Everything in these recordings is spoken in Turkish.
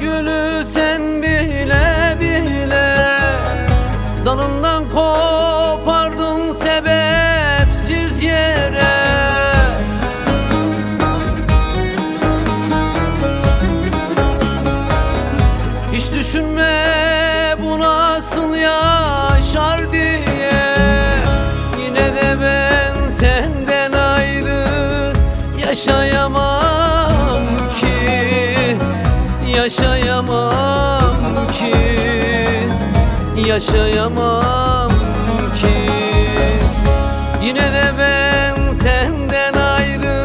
gülü sen bile bile. Dalından kopardın sebepsiz yere. Hiç düşünme bu nasıl yaşar diye. Yine de ben senden ayrı yaşayamam. Yaşayamam ki. Yaşayamam ki. Yine de ben senden ayrı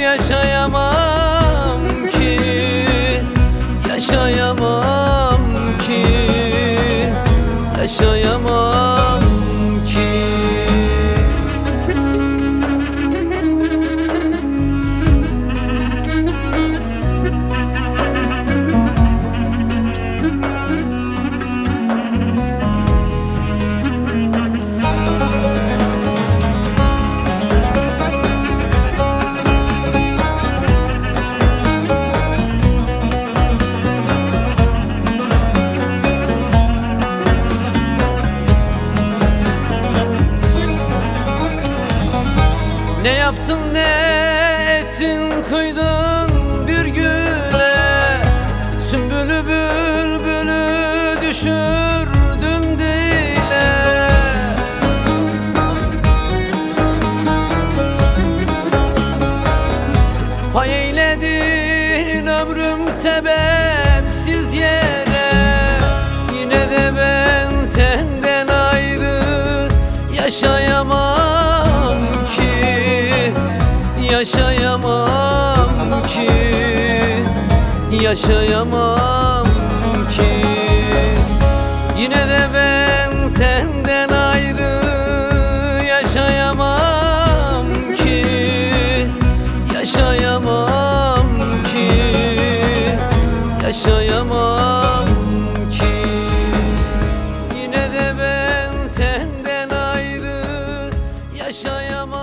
yaşayamam ki. Yaşayamam ki. Yaşayamam Ne yaptın ne ettin kıydın bir güne? Sümbülü bülbülü düşürdün dile. Pay eyledin ömrüm sebepsiz Yaşayamam ki Yaşayamam ki. Yine de ben senden ayrı Yaşayamam ki Yaşayamam ki Yaşayamam ki. Yine de ben senden ayrı Yaşayamam